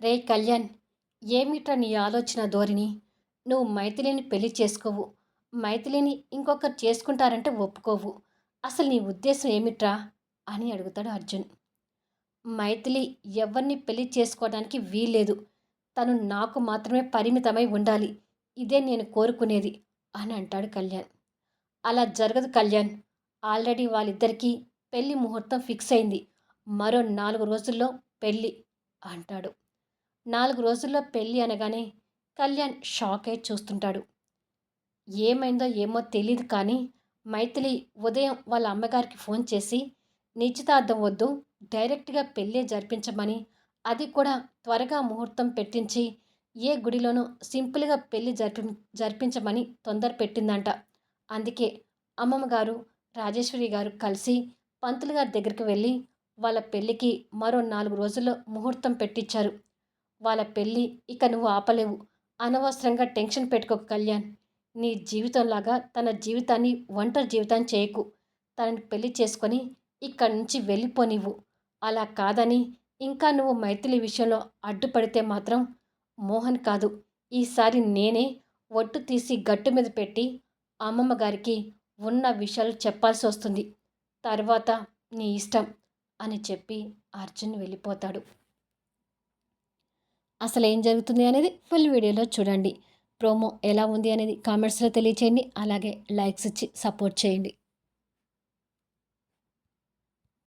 రే కళ్యాణ్ ఏమిట్రా నీ ఆలోచన ధోరణి? నువ్వు మైథిలిని పెళ్ళి చేసుకోవు. మైథిలిని ఇంకొకరు చేసుకుంటారంటే ఒప్పుకోవు. అసలు నీ ఉద్దేశం ఏమిట్రా? అని అడుగుతాడు అర్జున్. మైథిలి ఎవరిని పెళ్ళి చేసుకోవడానికి వీల్లేదు. తను నాకు మాత్రమే పరిమితమై ఉండాలి. ఇదే నేను కోరుకునేది అని అంటాడు కళ్యాణ్. అలా జరగదు కళ్యాణ్. ఆల్రెడీ వాళ్ళిద్దరికీ పెళ్ళి ముహూర్తం ఫిక్స్ అయింది. మరో నాలుగు రోజుల్లో పెళ్ళి అంటాడు. నాలుగు రోజుల్లో పెళ్ళి అనగానే కళ్యాణ్ షాక్ అయి చూస్తుంటాడు. ఏమైందో ఏమో తెలియదు కానీ మైథిలి ఉదయం వాళ్ళ అమ్మగారికి ఫోన్ చేసి నిశ్చితార్థం వద్దు డైరెక్ట్గా పెళ్ళే జరిపించమని అది కూడా త్వరగా ముహూర్తం పెట్టించి ఏ గుడిలోనూ సింపుల్గా పెళ్ళి జరిపి జరిపించమని తొందర పెట్టిందంట. అందుకే అమ్మమ్మ గారు రాజేశ్వరి గారు కలిసి పంతులు గారి దగ్గరికి వెళ్ళి వాళ్ళ పెళ్ళికి మరో నాలుగు రోజుల్లో ముహూర్తం పెట్టించారు వాళ్ళ పెళ్ళి ఇక నువ్వు ఆపలేవు. అనవసరంగా టెన్షన్ పెట్టుకోక కళ్యాణ్. నీ జీవితంలాగా తన జీవితాన్ని ఒంటరి జీవితాన్ని చేయకు. తనని పెళ్ళి చేసుకొని ఇక్కడి నుంచి వెళ్ళిపోనివ్వు. అలా కాదని ఇంకా నువ్వు మైథిలి విషయంలో అడ్డుపడితే మాత్రం మోహన్ కాదు. ఈసారి నేనే ఒట్టు తీసి గట్టు మీద పెట్టి అమ్మమ్మ గారికి ఉన్న విషయాలు చెప్పాల్సి వస్తుంది. తర్వాత నీ ఇష్టం అని చెప్పి అర్జున్ వెళ్ళిపోతాడు. అసలు ఏం జరుగుతుంది అనేది ఫుల్ వీడియోలో చూడండి. ప్రోమో ఎలా ఉంది అనేది కామెంట్స్లో తెలియచేయండి. అలాగే లైక్స్ ఇచ్చి సపోర్ట్ చేయండి.